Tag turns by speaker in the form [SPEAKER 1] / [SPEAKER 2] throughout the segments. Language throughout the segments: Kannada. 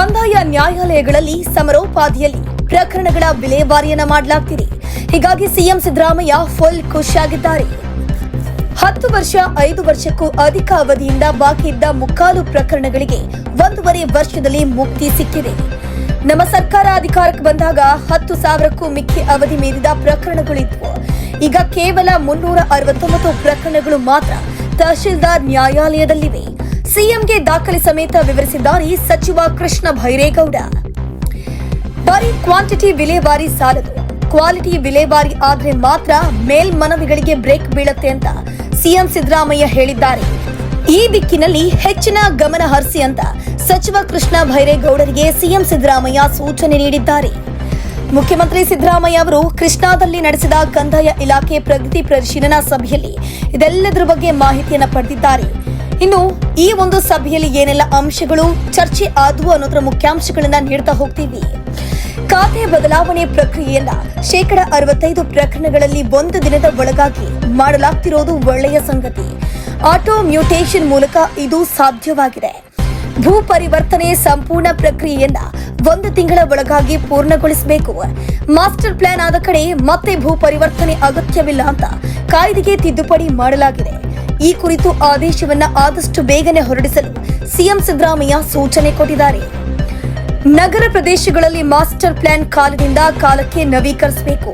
[SPEAKER 1] ಕಂದಾಯ ನ್ಯಾಯಾಲಯಗಳಲ್ಲಿ ಸಮರೋಪಾದಿಯಲ್ಲಿ ಪ್ರಕರಣಗಳ ವಿಲೇವಾರಿಯನ್ನ ಮಾಡಲಾಗ್ತಿದೆ. ಹೀಗಾಗಿ ಸಿಎಂ ಸಿದ್ದರಾಮಯ್ಯ ಫುಲ್ ಖುಷಿಯಾಗಿದ್ದಾರೆ. ಹತ್ತು ವರ್ಷ, ಐದು ವರ್ಷಕ್ಕೂ ಅಧಿಕ ಅವಧಿಯಿಂದ ಬಾಕಿ ಇದ್ದ ಮುಕ್ಕಾಲು ಪ್ರಕರಣಗಳಿಗೆ ಒಂದೂವರೆ ವರ್ಷದಲ್ಲಿ ಮುಕ್ತಿ ಸಿಕ್ಕಿದೆ. ನಮ್ಮ ಸರ್ಕಾರ ಅಧಿಕಾರಕ್ಕೆ ಬಂದಾಗ ಹತ್ತು ಸಾವಿರಕ್ಕೂ ಮಿಕ್ಕಿ ಅವಧಿ ಮೀರಿದ ಪ್ರಕರಣಗಳಿದ್ವು. ಈಗ ಕೇವಲ ಮುನ್ನೂರ ಅರವತ್ತೊಂಬತ್ತು ಪ್ರಕರಣಗಳು ಮಾತ್ರ ತಹಶೀಲ್ದಾರ್ ನ್ಯಾಯಾಲಯದಲ್ಲಿವೆ. ಸಿಎಂಗೆ ದಾಖಲೆ ಸಮೇತ ವಿವರಿಸಿದ್ದಾರೆ ಸಚಿವ ಕೃಷ್ಣ ಭೈರೇಗೌಡ. ಬರೀ ಕ್ವಾಂಟಿಟಿ ವಿಲೇವಾರಿ ಸಾಲದು. ಕ್ವಾಲಿಟಿ ವಿಲೇವಾರಿ ಆದ್ರೆ ಮಾತ್ರ ಮೇಲ್ಮನವಿಗಳಿಗೆ ಬ್ರೇಕ್ ಬೀಳತ್ತೆ ಅಂತ ಸಿಎಂ ಸಿದ್ದರಾಮಯ್ಯ ಹೇಳಿದ್ದಾರೆ. ಈ ದಿಕ್ಕಿನಲ್ಲಿ ಹೆಚ್ಚಿನ ಗಮನ ಹರಿಸಿ ಅಂತ ಸಚಿವ ಕೃಷ್ಣ ಭೈರೇಗೌಡರಿಗೆ ಸಿಎಂ ಸಿದ್ದರಾಮಯ್ಯ ಸೂಚನೆ ನೀಡಿದ್ದಾರೆ. ಮುಖ್ಯಮಂತ್ರಿ ಸಿದ್ದರಾಮಯ್ಯ ಅವರು ಕೃಷ್ಣಾದಲ್ಲಿ ನಡೆಸಿದ ಕಂದಾಯ ಇಲಾಖೆ ಪ್ರಗತಿ ಪರಿಶೀಲನಾ ಸಭೆಯಲ್ಲಿ ಇದೆಲ್ಲದರ ಬಗ್ಗೆ ಮಾಹಿತಿಯನ್ನು ಪಡೆದಿದ್ದಾರೆ. ಇನ್ನು ಈ ಒಂದು ಸಭೆಯಲ್ಲಿ ಏನೆಲ್ಲ ಅಂಶಗಳು ಚರ್ಚೆ ಆದವು ಅನ್ನೋದರ ಮುಖ್ಯಾಂಶಗಳನ್ನ ನೀಡ್ತಾ ಹೋಗ್ತೀವಿ. ಖಾತೆ ಬದಲಾವಣೆ ಪ್ರಕ್ರಿಯೆಯನ್ನ ಶೇಕಡ ಅರವತ್ತೈದು ಪ್ರಕರಣಗಳಲ್ಲಿ ಒಂದು ದಿನದ ಒಳಗಾಗಿ ಮಾಡಲಾಗ್ತಿರೋದು ಒಳ್ಳೆಯ ಸಂಗತಿ. ಆಟೋ ಮ್ಯೂಟೇಷನ್ ಮೂಲಕ ಇದು ಸಾಧ್ಯವಾಗಿದೆ. ಭೂ ಪರಿವರ್ತನೆ ಸಂಪೂರ್ಣ ಪ್ರಕ್ರಿಯೆಯನ್ನ ಒಂದು ತಿಂಗಳ ಒಳಗಾಗಿ ಪೂರ್ಣಗೊಳಿಸಬೇಕು. ಮಾಸ್ಟರ್ ಪ್ಲಾನ್ ಆದ ಕಡೆ ಮತ್ತೆ ಭೂ ಪರಿವರ್ತನೆ ಅಗತ್ಯವಿಲ್ಲ ಅಂತ ಕಾಯ್ದೆಗೆ ತಿದ್ದುಪಡಿ ಮಾಡಲಾಗಿದೆ. ಈ ಕುರಿತು ಆದೇಶವನ್ನ ಆದಷ್ಟು ಬೇಗನೆ ಹೊರಡಿಸಲು ಸಿಎಂ ಸಿದ್ದರಾಮಯ್ಯ ಸೂಚನೆ ಕೊಟ್ಟಿದ್ದಾರೆ. ನಗರ ಪ್ರದೇಶಗಳಲ್ಲಿ ಮಾಸ್ಟರ್ ಪ್ಲಾನ್ ಕಾಲದಿಂದ ಕಾಲಕ್ಕೆ ನವೀಕರಿಸಬೇಕು.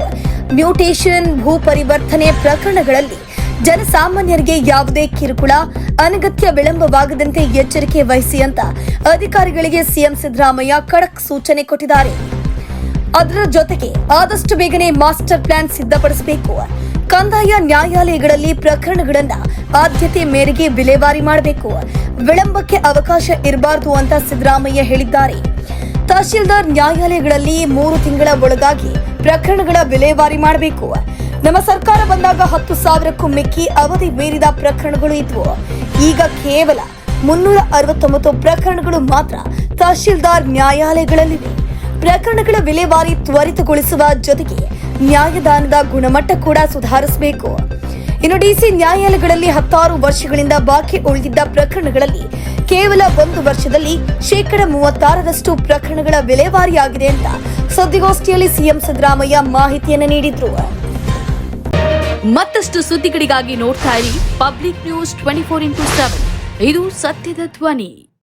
[SPEAKER 1] ಮ್ಯೂಟೇಷನ್, ಭೂ ಪರಿವರ್ತನೆ ಪ್ರಕರಣಗಳಲ್ಲಿ ಜನಸಾಮಾನ್ಯರಿಗೆ ಯಾವುದೇ ಕಿರುಕುಳ, ಅನಗತ್ಯ ವಿಳಂಬವಾಗದಂತೆ ಎಚ್ಚರಿಕೆ ವಹಿಸಿ ಅಂತ ಅಧಿಕಾರಿಗಳಿಗೆ ಸಿಎಂ ಸಿದ್ದರಾಮಯ್ಯ ಖಡಕ್ ಸೂಚನೆ ಕೊಟ್ಟಿದ್ದಾರೆ. ಅದರ ಜೊತೆಗೆ ಆದಷ್ಟು ಬೇಗನೆ ಮಾಸ್ಟರ್ ಪ್ಲಾನ್ ಸಿದ್ಧಪಡಿಸಬೇಕು. ಕಂದಾಯ ನ್ಯಾಯಾಲಯಗಳಲ್ಲಿ ಪ್ರಕರಣಗಳನ್ನ ಆದ್ಯತೆ ಮೇರೆಗೆ ವಿಲೇವಾರಿ ಮಾಡಬೇಕು. ವಿಳಂಬಕ್ಕೆ ಅವಕಾಶ ಇರಬಾರದು ಅಂತ ಸಿದ್ದರಾಮಯ್ಯ ಹೇಳಿದ್ದಾರೆ. ತಹಶೀಲ್ದಾರ್ ನ್ಯಾಯಾಲಯಗಳಲ್ಲಿ ಮೂರು ತಿಂಗಳ ಒಳಗಾಗಿ ಪ್ರಕರಣಗಳ ವಿಲೇವಾರಿ ಮಾಡಬೇಕು. ನಮ್ಮ ಸರ್ಕಾರ ಬಂದಾಗ ಹತ್ತು ಸಾವಿರಕ್ಕೂ ಮಿಕ್ಕಿ ಅವಧಿ ಮೀರಿದ ಪ್ರಕರಣಗಳು ಇದ್ವು. ಈಗ ಕೇವಲ ಮುನ್ನೂರ ಅರವತ್ತೊಂಬತ್ತು ಪ್ರಕರಣಗಳು ಮಾತ್ರ ತಹಶೀಲ್ದಾರ್ ನ್ಯಾಯಾಲಯಗಳಲ್ಲಿವೆ. ಪ್ರಕರಣಗಳ ವಿಲೇವಾರಿ ತ್ವರಿತಗೊಳಿಸುವ ಜೊತೆಗೆ ನ್ಯಾಯದಾನದ ಗುಣಮಟ್ಟ ಕೂಡ ಸುಧಾರಿಸಬೇಕು. ಇನ್ನು ಡಿಸಿ ನ್ಯಾಯಾಲಯಗಳಲ್ಲಿ ಹತ್ತಾರು ವರ್ಷಗಳಿಂದ ಬಾಕಿ ಉಳಿದಿದ್ದ ಪ್ರಕರಣಗಳಲ್ಲಿ ಕೇವಲ ಒಂದು ವರ್ಷದಲ್ಲಿ ಶೇಕಡ ಮೂವತ್ತಾರರಷ್ಟು ಪ್ರಕರಣಗಳ ವಿಲೇವಾರಿಯಾಗಿದೆ ಅಂತ ಸುದ್ದಿಗೋಷ್ಠಿಯಲ್ಲಿ ಸಿಎಂ ಸಿದ್ದರಾಮಯ್ಯ ಮಾಹಿತಿಯನ್ನು ನೀಡಿದ್ರು.
[SPEAKER 2] ಮತ್ತಷ್ಟು ಸುದ್ದಿಗಳಿಗಾಗಿ ನೋಡ್ತಾ ಇರಿ Public News twenty four into seven. ಇದು ಸತ್ಯದ ಧ್ವನಿ.